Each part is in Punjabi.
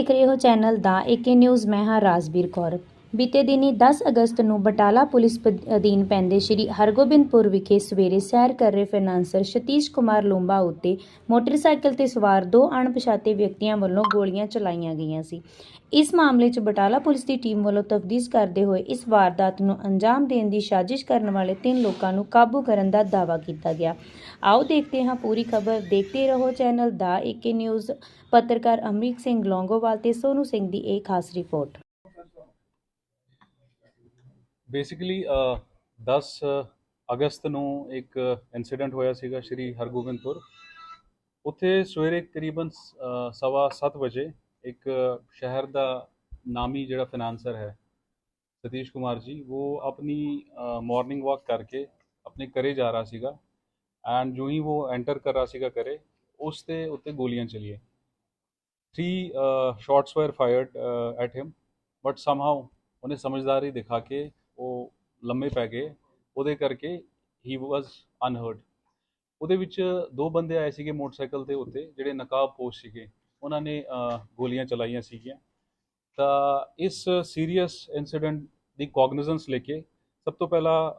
ਦੇਖ ਰਹੇ ਹੋ ਚੈਨਲ ਦਾ ਏਕੇ ਨਿਊਜ਼ ਮੈਂ ਹਾਂ ਰਾਜਵੀਰ ਕੌਰ। ਬੀਤੇ ਦਿਨੀ 10 ਅਗਸਤ ਨੂੰ ਬਟਾਲਾ ਪੁਲਿਸ ਅਧੀਨ ਪੈਂਦੇ ਸ਼੍ਰੀ ਹਰਗੋਬਿੰਦਪੁਰ ਵਿਖੇ ਸਵੇਰੇ ਸੈਰ ਕਰ ਰਹੇ ਫਾਈਨਾਂਸਰ ਸਤੀਸ਼ ਕੁਮਾਰ ਲੋਂਬਾ ਉੱਤੇ ਮੋਟਰਸਾਈਕਲ ਤੇ ਸਵਾਰ ਦੋ ਅਣਪਛਾਤੇ ਵਿਅਕਤੀਆਂ ਵੱਲੋਂ ਗੋਲੀਆਂ ਚਲਾਈਆਂ ਗਈਆਂ ਸੀ। ਇਸ ਮਾਮਲੇ 'ਚ ਬਟਾਲਾ ਪੁਲਿਸ ਦੀ ਟੀਮ ਵੱਲੋਂ ਤਫਦੀਸ਼ ਕਰਦੇ ਹੋਏ ਇਸ ਵਾਰਦਾਤ ਨੂੰ ਅੰਜਾਮ ਦੇਣ ਦੀ ਸਾਜ਼ਿਸ਼ ਕਰਨ ਵਾਲੇ ਤਿੰਨ ਲੋਕਾਂ ਨੂੰ ਕਾਬੂ ਕਰਨ ਦਾ ਦਾਅਵਾ ਕੀਤਾ ਗਿਆ। ਆਓ ਦੇਖਦੇ ਹਾਂ ਪੂਰੀ ਖਬਰ ਦੇਖਦੇ ਰਹੋ ਚੈਨਲ ਦਾ ਏਕੇ ਨਿਊਜ਼, ਪੱਤਰਕਾਰ ਅਮਰੀਕ ਸਿੰਘ ਲੌਂਗੋਵਾਲ ਤੇ ਸੋਨੂ ਸਿੰਘ ਦੀ ਇਹ ਖਾਸ ਰਿਪੋਰਟ। ਬੇਸਿਕਲੀ 10 ਅਗਸਤ ਨੂੰ ਇੱਕ ਇਨਸੀਡੈਂਟ ਹੋਇਆ ਸੀਗਾ ਸ਼੍ਰੀ ਹਰਗੋਬਿੰਦਪੁਰ। ਉੱਥੇ ਸਵੇਰੇ ਕਰੀਬਨ ਅ, ਸਵਾ 7 ਵਜੇ ਇੱਕ ਸ਼ਹਿਰ ਦਾ ਨਾਮੀ ਜਿਹੜਾ ਫਾਈਨਾਂਸਰ ਹੈ ਸਤੀਸ਼ ਕੁਮਾਰ ਜੀ ਉਹ ਆਪਣੀ ਮਾਰਨਿੰਗ ਵਾਕ ਕਰਕੇ ਆਪਣੇ ਘਰੇ ਜਾ ਰਿਹਾ ਸੀਗਾ ਐਂਡ ਜੋ ਹੀ ਉਹ ਐਂਟਰ ਕਰ ਰਿਹਾ ਸੀਗਾ ਘਰੇ ਉਸ ਤੇ ਉੱਤੇ ਗੋਲੀਆਂ ਚਲੀਏ three shots were fired at him but somehow ਉਹਨੇ ਸਮਝਦਾਰੀ ਦਿਖਾ ਕੇ ਉਹ ਲੰਮੇ ਪੈ ਗਏ। ਉਹਦੇ ਕਰਕੇ ਹੀ ਵਾਸ ਅਨਹਰਡ ਉਹਦੇ ਵਿੱਚ ਦੋ ਬੰਦੇ ਆਏ ਸੀਗੇ ਮੋਟਰਸਾਈਕਲ ਦੇ ਉੱਤੇ ਜਿਹੜੇ ਨਕਾਬਪੋਸ਼ ਸੀਗੇ। ਉਹਨਾਂ ਨੇ ਗੋਲੀਆਂ ਚਲਾਈਆਂ ਸੀਗੀਆਂ। ਤਾਂ ਇਸ ਸੀਰੀਅਸ ਇਨਸੀਡੈਂਟ ਦੀ ਕੋਗਨੀਜ਼ੈਂਸ ਲੈ ਕੇ ਸਭ ਤੋਂ ਪਹਿਲਾਂ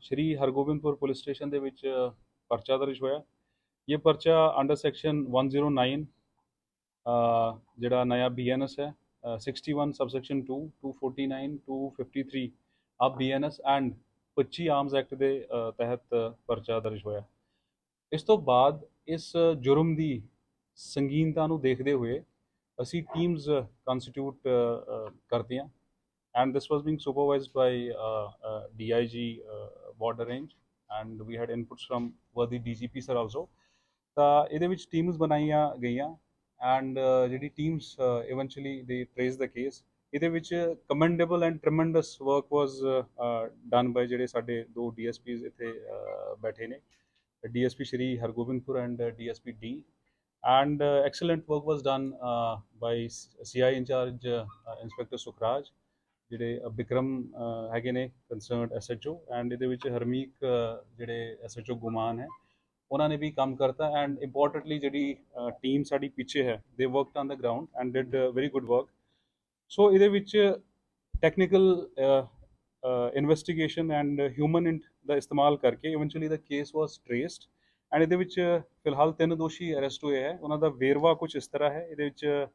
ਸ਼੍ਰੀ ਹਰਗੋਬਿੰਦਪੁਰ ਪੁਲਿਸ ਸਟੇਸ਼ਨ ਦੇ ਵਿੱਚ ਪਰਚਾ ਦਰਜ ਹੋਇਆ। ਇਹ ਪਰਚਾ ਅੰਡਰ ਸੈਕਸ਼ਨ 109 ਅਹ, ਜਿਹੜਾ ਨया ਬੀਐਨਐਸ ਹੈ uh, 61 subsection 2 249 253 ਆਪ ਬੀਐਨਐਸ ਐਂਡ 25 ਆਰਮਸ ਐਕਟ ਦੇ ਤਹਿਤ ਪਰਚਾ ਦਰਜ ਹੋਇਆ। ਇਸ ਤੋਂ ਬਾਅਦ ਇਸ ਜੁਰਮ ਦੀ ਸੰਗੀਨਤਾ ਨੂੰ ਦੇਖਦੇ ਹੋਏ ਅਸੀਂ ਟੀਮਸ ਕੰਸਟੀਟਿਊਟ ਕਰਤੀਆਂ and this was being supervised by uh, uh, DIG uh, border range and we had inputs from worthy DGP sir also ਤਾਂ ਇਹਦੇ ਵਿੱਚ ਟੀਮਸ ਬਣਾਈਆਂ ਗਈਆਂ ਐਂਡ ਜਿਹੜੀ teams eventually they trace the case ਇਹਦੇ ਵਿੱਚ commendable and tremendous work was done by ਜਿਹੜੇ ਸਾਡੇ ਦੋ ਡੀਐਸਪੀਜ਼ ਇੱਥੇ ਬੈਠੇ ਨੇ। DSP Shri Hargobindpur and DSP D and excellent work was done by CI incharge inspector Sukhraj ਜਿਹੜੇ ਬਿਕਰਮ ਹੈਗੇ ਨੇ ਕੰਸਰਨਡ ਐਸਐਚਓ ਐਂਡ ਇਹਦੇ ਵਿੱਚ ਹਰਮੀਕ ਅ, ਜਿਹੜੇ ਐਸਐਚਓ ਗੁਮਾਨ ਹੈ ਉਹਨਾਂ ਨੇ ਵੀ ਕੰਮ ਕਰਤਾ। ਐਂਡ ਇੰਪੋਰਟੈਂਟਲੀ ਜਿਹੜੀ ਟੀਮ ਸਾਡੀ ਪਿੱਛੇ ਹੈ they worked on the ground and did very good work so ਇਹਦੇ ਵਿੱਚ ਟੈਕਨੀਕਲ ਇਨਵੈਸਟੀਗੇਸ਼ਨ ਐਂਡ ਹਿਊਮਨ ਦਾ ਇਸਤੇਮਾਲ ਕਰਕੇ eventually the case was traced and ਇਹਦੇ ਵਿੱਚ ਫਿਲਹਾਲ ਤਿੰਨ ਦੋਸ਼ੀ ਅਰੈਸਟ ਹੋਏ ਹੈ। ਉਹਨਾਂ ਦਾ ਵੇਰਵਾ ਕੁਝ ਇਸ ਤਰ੍ਹਾਂ ਹੈ। ਇਹਦੇ ਵਿੱਚ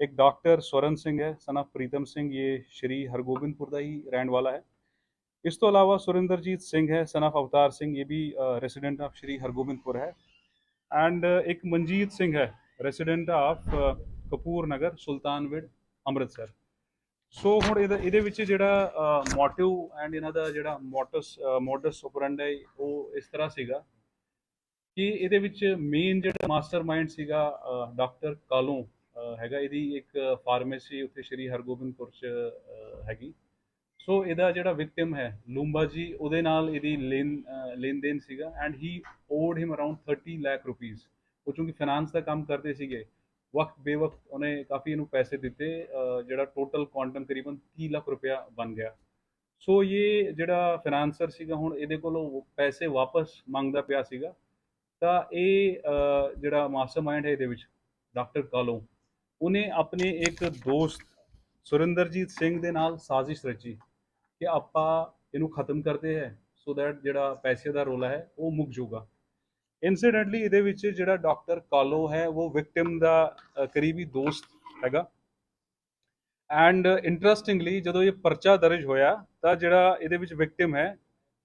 ਇੱਕ ਡਾਕਟਰ ਸਵਰਨ ਸਿੰਘ ਹੈ ਸਨ ਆਫ ਪ੍ਰੀਤਮ ਸਿੰਘ, ਇਹ ਸ਼੍ਰੀ ਹਰਗੋਬਿੰਦਪੁਰ ਦਾ ਹੀ ਰਹਿਣ ਵਾਲਾ ਹੈ। ਇਸ ਤੋਂ ਇਲਾਵਾ ਸੁਰਿੰਦਰਜੀਤ ਸਿੰਘ ਹੈ ਸਨ ਆਫ ਅਵਤਾਰ ਸਿੰਘ, ਇਹ ਵੀ ਰੈਜ਼ੀਡੈਂਟ ਆਫ ਸ਼੍ਰੀ ਹਰਗੋਬਿੰਦਪੁਰ ਹੈ। ਐਂਡ ਇੱਕ ਮਨਜੀਤ ਸਿੰਘ ਹੈ resident of Kapoor Nagar Sultanwind, Amritsar. So ਹੁਣ ਇਹਦਾ ਇਹਦੇ ਵਿੱਚ ਜਿਹੜਾ ਮੋਟਿਵ ਐਂਡ ਇਹਨਾਂ ਦਾ ਜਿਹੜਾ ਮੋਟਸ ਮੋਡਸ ਆਪਰੈਂਡੀ ਉਹ ਇਸ ਤਰ੍ਹਾਂ ਸੀਗਾ ਕਿ ਇਹਦੇ ਵਿੱਚ ਮੇਨ ਜਿਹੜਾ ਮਾਸਟਰਮਾਈਂਡ ਸੀਗਾ ਡਾਕਟਰ ਕਾਲੋਂ ਹੈਗਾ। ਇਹਦੀ ਇੱਕ ਫਾਰਮੇਸੀ ਉੱਥੇ ਸ਼੍ਰੀ ਹਰਗੋਬਿੰਦਪੁਰ ਚ ਹੈਗੀ। ਸੋ ਇਹਦਾ ਜਿਹੜਾ ਵਿਕਟਿਮ ਹੈ ਲੂੰਬਾ ਜੀ ਉਹਦੇ ਨਾਲ ਇਹਦੀ ਲੈਣ ਅਹ, ਲੈਣ ਦੇਣ ਸੀਗਾ। And he owed him around 30 lakh rupees ਉਹ ਚੂੰਕਿ ਫਾਈਨਾਂਸ ਦਾ ਕੰਮ ਕਰਦੇ ਸੀਗੇ। ਵਕਤ ਬੇਵਕਤ ਉਹਨੇ ਕਾਫੀ ਇਹਨੂੰ ਪੈਸੇ ਦਿੱਤੇ ਜਿਹੜਾ ਟੋਟਲ ਕੁਆਂਟਮ ਕਰੀਬਨ 30 ਲੱਖ ਰੁਪਇਆ ਬਣ ਗਿਆ। ਸੋ ਇਹ ਜਿਹੜਾ ਫਾਈਨਾਂਸਰ ਸੀਗਾ ਹੁਣ ਇਹਦੇ ਕੋਲੋਂ ਪੈਸੇ ਵਾਪਸ ਮੰਗਦਾ ਪਿਆ ਸੀਗਾ। ਤਾਂ ਇਹ ਅਹ, ਜਿਹੜਾ ਮਾਸਟਰਮਾਈਂਡ ਹੈ ਇਹਦੇ ਵਿੱਚ ਡਾਕਟਰ ਕਾਲੋ ਉਹਨੇ ਆਪਣੇ ਇੱਕ ਦੋਸਤ ਸੁਰਿੰਦਰਜੀਤ ਸਿੰਘ ਦੇ ਨਾਲ ਸਾਜ਼ਿਸ਼ ਰਚੀ ਕਿ ਆਪਾਂ ਇਹਨੂੰ ਖਤਮ ਕਰਦੇ ਹੈ ਸੋ ਦੈਟ ਜਿਹੜਾ ਪੈਸੇ ਦਾ ਰੋਲਾ ਹੈ ਉਹ ਮੁੱਕ ਜਾਊਗਾ। ਇਨਸੀਡੈਂਟਲੀ ਇਹਦੇ ਵਿੱਚ ਜਿਹੜਾ ਡਾਕਟਰ ਕਾਲੋ ਹੈ, ਉਹ ਵਿਕਟਿਮ ਦਾ ਕਰੀਬੀ ਦੋਸਤ ਹੈਗਾ। ਐਂਡ ਇੰਟਰਸਟਿੰਗਲੀ ਜਦੋਂ ਇਹ ਪਰਚਾ ਦਰਜ ਹੋਇਆ, ਤਾਂ ਜਿਹੜਾ ਇਹਦੇ ਵਿੱਚ ਵਿਕਟਿਮ ਹੈ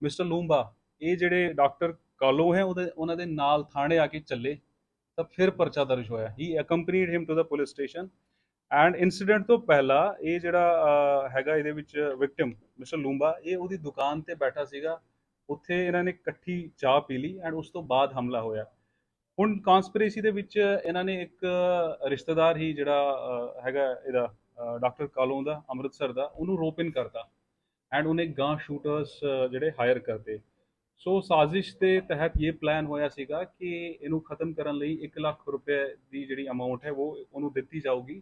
ਮਿਸਟਰ ਲੂੰਬਾ ਇਹ ਜਿਹੜੇ ਡਾਕਟਰ ਕਾਲੋ ਹੈ, ਉਹਦੇ, ਉਹਨਾਂ ਦੇ ਨਾਲ ਥਾਣੇ ਆ ਕੇ ਚੱਲੇ, ਤਾਂ ਫਿਰ ਪਰਚਾ ਦਰਜ ਹੋਇਆ। He accompanied him to the police station and incident ਤੋਂ ਪਹਿਲਾਂ ਇਹ ਜਿਹੜਾ ਹੈਗਾ ਇਹਦੇ ਵਿੱਚ ਵਿਕਟਿਮ ਮਿਸਟਰ ਲੂੰਬਾ ਇਹ ਉਹਦੀ ਦੁਕਾਨ ਤੇ ਬੈਠਾ ਸੀਗਾ। ਉੱਥੇ ਇਹਨਾਂ ਨੇ ਇਕੱਠੀ ਚਾਹ ਪੀ ਲਈ ਐਂਡ ਉਸ ਤੋਂ ਬਾਅਦ ਹਮਲਾ ਹੋਇਆ। ਹੁਣ ਕਨਸਪੀਰੇਸੀ ਦੇ ਵਿੱਚ ਇਹਨਾਂ ਨੇ ਇੱਕ ਰਿਸ਼ਤੇਦਾਰ ਹੀ ਜਿਹੜਾ ਹੈਗਾ ਇਹਦਾ ਡਾਕਟਰ ਕਾਲੋਂ ਦਾ, ਅੰਮ੍ਰਿਤਸਰ ਦਾ, ਉਹਨੂੰ ਰੋਪ ਇਨ ਕਰਤਾ ਐਂਡ ਉਹਨੇ ਗਾਂ ਸ਼ੂਟਰਸ ਜਿਹੜੇ ਹਾਇਰ ਕਰਤੇ। ਸੋ ਸਾਜ਼ਿਸ਼ ਦੇ ਤਹਿਤ ਇਹ ਪਲਾਨ ਹੋਇਆ ਸੀਗਾ ਕਿ ਇਹਨੂੰ ਖਤਮ ਕਰਨ ਲਈ 1 ਲੱਖ ਰੁਪਏ ਦੀ ਜਿਹੜੀ ਅਮਾਉਂਟ ਹੈ, ਉਹ ਉਹਨੂੰ ਦਿੱਤੀ ਜਾਊਗੀ।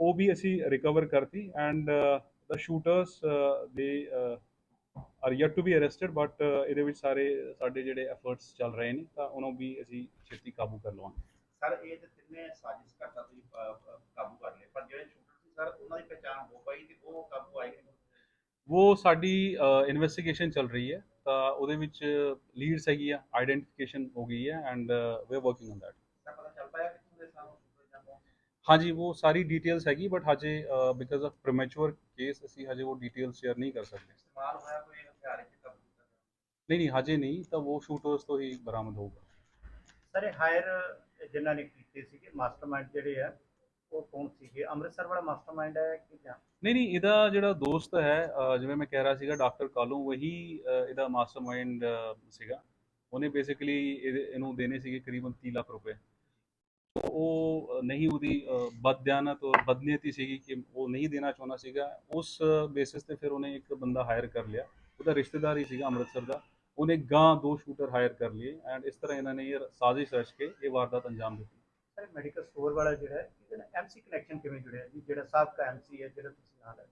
ਉਹ ਵੀ ਅਸੀਂ ਰਿਕਵਰ ਕਰਤੀ and the shooters they are yet to be arrested but ਇਹਦੇ ਵਿੱਚ ਸਾਰੇ ਸਾਡੇ ਜਿਹੜੇ ਐਫਰਟਸ ਚੱਲ ਰਹੇ ਨੇ ਤਾਂ ਉਹਨਾਂ ਵੀ ਅਸੀਂ ਛੇਤੀ ਕਾਬੂ ਕਰ ਲਵਾਂਗੇ। ਸਰ ਇਹ ਤੇ ਤਿੰਨੇ ਸਾਜ਼ਿਸ਼ ਕਰਤਾ ਤੁਸੀਂ ਕਾਬੂ ਕਰ ਲਏ ਪਰ ਜਿਹੜੇ ਸ਼ੂਟਰ ਸੀ ਸਰ ਉਹਨਾਂ ਦੀ ਪਛਾਣ ਹੋ ਪਾਈ ਤੇ ਉਹ ਕਾਬੂ ਆਏ ਉਹ ਸਾਡੀ ਇਨਵੈਸਟੀਗੇਸ਼ਨ ਚੱਲ ਰਹੀ ਹੈ ਤਾਂ ਉਹਦੇ ਵਿੱਚ ਲੀਡਸ ਹੈਗੀ ਆ ਆਈਡੈਂਟੀਫਿਕੇਸ਼ਨ ਹੋ ਗਈ ਹੈ and we are working on that sir ਪਤਾ ਚੱਲ ਪਾਇਆ ਕਿ ਦੇ ਸਾਨੂੰ ਸ਼ੂਟਰ ਜਾਂ ਕੌਣ ਸੀ? ਹਾਂਜੀ ਉਹ ਸਾਰੀ ਡਿਟੇਲਸ ਹੈਗੀ ਬਟ ਹਜੇ ਬਿਕਾਜ਼ ਆਫ ਪ੍ਰੀਮੈਚੁਰ ਕੇਸ ਅਸੀਂ ਹਜੇ ਉਹ ਡਿਟੇਲ ਸ਼ੇਅਰ ਨਹੀਂ ਕਰ ਸਕਦੇ। ਇਸਤੇਮਾਲ ਹੋਇਆ ਕੋਈ ਹਥਿਆਰ ਚ ਕਾਬੂ ਕੀਤਾ ਗਿਆ ਨਹੀਂ ਨਹੀਂ ਹਜੇ ਨਹੀਂ ਤਾਂ ਉਹ ਸ਼ੂਟਰਸ ਤੋਂ ਹੀ ਬਰਾਮਦ ਹੋਊਗਾ। ਸਰ ਇਹ ਹਾਇਰ ਜਿਨ੍ਹਾਂ ਨੇ ਕੀਤੇ ਸੀਗੇ ਮਾਸਟਰਮਾਈਂਡ ਜਿਹੜੇ ਆ ਉਹ ਕੌਣ ਸੀਗੇ? ਅੰਮ੍ਰਿਤਸਰ ਵਾਲਾ ਮਾਸਟਰਮਾਈਂਡ ਹੈ ਕਿ ਜਾਂ? ਨਹੀਂ ਨਹੀਂ ਇਹਦਾ ਜਿਹੜਾ ਦੋਸਤ ਹੈ ਜਿਵੇਂ ਮੈਂ ਕਹਿ ਰਿਹਾ ਸੀਗਾ ਡਾਕਟਰ ਕਾਲੂ ਵਹੀ ਇਹਦਾ ਮਾਸਟਰਮਾਈਂਡ ਸੀਗਾ। ਉਹਨੇ ਬੇਸਿਕਲੀ ਇਹਨੂੰ ਦੇਣੇ ਸੀਗੇ ਕਰੀਬਨ 30 ਲੱਖ ਰੁਪਏ। ਉਹ ਨਹੀਂ ਉਹਦੀ ਬਦਦਿਆਨਤ ਔਰ ਬਦਨੀਅਤੀ ਸੀਗੀ ਕਿ ਉਹ ਨਹੀਂ ਦੇਣਾ ਚਾਹੁੰਦਾ ਸੀਗਾ ਉਸ ਬੇਸਿਸ ਤੇ ਫਿਰ ਉਹਨੇ ਇੱਕ ਬੰਦਾ ਹਾਇਰ ਕਰ ਲਿਆ। ਉਹਦਾ ਰਿਸ਼ਤੇਦਾਰ ਹੀ ਸੀਗਾ ਅੰਮ੍ਰਿਤਸਰ ਦਾ। ਉਹਨੇ ਗਾਂ ਦੋ ਸ਼ੂਟਰ ਹਾਇਰ ਕਰ ਲਏ ਐਂਡ ਇਸ ਤਰ੍ਹਾਂ ਇਹਨਾਂ ਨੇ ਇਹ ਸਾਜ਼ਿਸ਼ ਰਚ ਕੇ ਇਹ ਵਾਰਦਾਤ ਅੰਜਾਮ ਦਿੱਤੀ। ਸਰ ਮੈਡੀਕਲ ਸਟੋਰ ਵਾਲਾ ਜਿਹੜਾ ਹੈ ਇਹਦੇ ਐਮਸੀ ਕਨੈਕਸ਼ਨ ਕਿਵੇਂ ਜੁੜਿਆ ਜੀ? ਜਿਹੜਾ ਸਾਬਕਾ ਐਮਸੀ ਹੈ ਜਿਹੜਾ ਤੁਸੀਂ ਨਾਲ ਹੈ।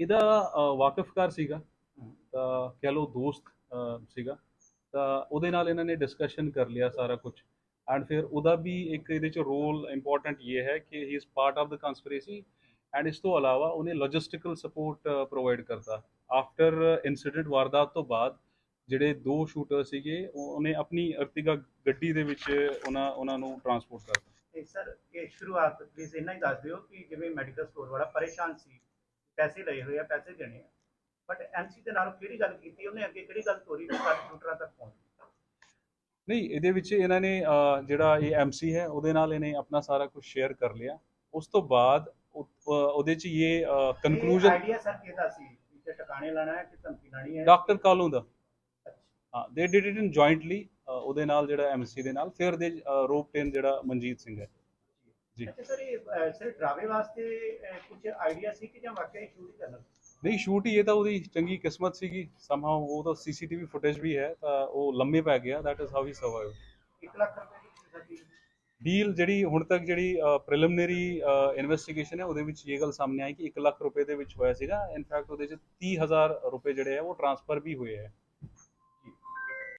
ਇਹਦਾ ਵਾਕਿਫਕਾਰ ਸੀਗਾ। ਤਾਂ ਕਹਿ ਲਓ ਦੋਸਤ ਸੀਗਾ। ਤਾਂ ਉਹਦੇ ਨਾਲ ਇਹਨਾਂ ਨੇ ਡਿਸਕਸ਼ਨ ਕਰ ਲਿਆ ਸਾਰਾ ਕੁਝ ਐਂਡ ਫਿਰ ਉਹਦਾ ਵੀ ਇੱਕ ਇਹਦੇ ਚ ਰੋਲ ਇੰਪੋਰਟੈਂਟ ਇਹ ਹੈ ਕਿ he is part of the conspiracy and ਇਸ ਤੋਂ ਇਲਾਵਾ ਉਹਨੇ ਲੌਜਿਸਟੀਕਲ ਸਪੋਰਟ ਪ੍ਰੋਵਾਈਡ ਕਰਤਾ। ਆਫਟਰ ਇਨਸੀਡੈਂਟ ਵਾਰਦਾਤ ਤੋਂ ਬਾਅਦ ਜਿਹੜੇ ਦੋ ਸ਼ੂਟਰ ਸੀਗੇ ਉਹਨੇ ਆਪਣੀ ਅਰਤਿਗਾ ਗੱਡੀ ਦੇ ਵਿੱਚ ਉਹਨਾਂ ਉਹਨਾਂ ਨੂੰ ਟਰਾਂਸਪੋਰਟ ਕਰਤਾ। ਸਰ, ਇਹ ਸ਼ੁਰੂਆਤ ਪਲੀਜ਼ ਇੰਨਾ ਹੀ ਦੱਸ ਦਿਓ ਕਿ ਜਿਵੇਂ ਮੈਡੀਕਲ ਸਟੋਰ ਵਾਲਾ ਪਰੇਸ਼ਾਨ ਸੀ, ਪੈਸੇ ਲਏ ਹੋਏ ਆ, ਪੈਸੇ ਦੇਣੇ ਆ। ਬਟ ਐਮਸੀ ਦੇ ਨਾਲ ਕਿਹੜੀ ਗੱਲ ਕੀਤੀ? ਉਹਨੇ ਅੱਗੇ ਕਿਹੜੀ ਗੱਲ ਤੋਰੀ ਕਿ ਸ਼ੂਟਰਾਂ ਤੱਕ ਪਹੁੰਚ ਨਹੀਂ ਇਹਦੇ ਵਿੱਚ ਇਹਨਾਂ ਨੇ ਜਿਹੜਾ ਇਹ ਐਮਸੀ ਹੈ ਉਹਦੇ ਨਾਲ ਇਹਨੇ ਆਪਣਾ ਸਾਰਾ ਕੁਝ ਸ਼ੇਅਰ ਕਰ ਲਿਆ। ਉਸ ਤੋਂ ਬਾਅਦ ਉਹਦੇ ਚ ਇਹ ਕਨਕਲੂਜਨ ਆਈਡੀਆ ਸਰ ਕਿਹਦਾ ਸੀ? ਕਿ ਟਿਕਾਣੇ ਲਾਣਾ ਹੈ ਕਿ ਧਮਕੀ ਲਾਣੀ ਹੈ? ਡਾਕਟਰ ਕਾਲੂ ਦਾ। ਹਾਂ they did it in jointly ਉਹਦੇ ਨਾਲ ਜਿਹੜਾ ਐਮਸੀ ਦੇ ਨਾਲ। ਫਿਰ ਦੇ ਰੋਪ ਟੇਨ ਜਿਹੜਾ ਮਨਜੀਤ ਸਿੰਘ ਹੈ। ਜੀ। ਅੱਛਾ ਸਰ ਇਹ ਸਿਰਫ ਡਰਾਵੇ ਵਾਸਤੇ ਕੁਝ ਆਈਡੀਆ ਸੀ ਕਿ ਜਾਂ ਵਾਕਿਆ ਸ਼ੂਟ ਕਰਨਾ ਨਹੀਂ ਸ਼ੂਟ ਹੀ ਇਹ ਤਾਂ ਉਹਦੀ ਚੰਗੀ ਕਿਸਮਤ ਸੀਗੀ। ਸਮਹਾਉ ਉਹ ਤਾਂ ਸੀਸੀਟੀਵੀ ਫੁਟੇਜ ਵੀ ਹੈ ਤਾਂ ਉਹ ਲੰਮੇ ਪੈ ਗਿਆ। That is how he survive 1 lakh ਰੁਪਏ ਦੀ ਡੀਲ ਜਿਹੜੀ ਹੁਣ ਤੱਕ ਜਿਹੜੀ ਪ੍ਰੀਲਿਮਿਨਰੀ ਇਨਵੈਸਟੀਗੇਸ਼ਨ ਹੈ ਉਹਦੇ ਵਿੱਚ ਇਹ ਗੱਲ ਸਾਹਮਣੇ ਆਈ ਕਿ 1 ਲੱਖ ਰੁਪਏ ਦੇ ਵਿੱਚ ਹੋਇਆ ਸੀਗਾ। ਇਨਫੈਕਟ ਉਹਦੇ ਚ 30000 ਰੁਪਏ ਜਿਹੜੇ ਆ ਉਹ ਟ੍ਰਾਂਸਫਰ ਵੀ ਹੋਏ ਹੈ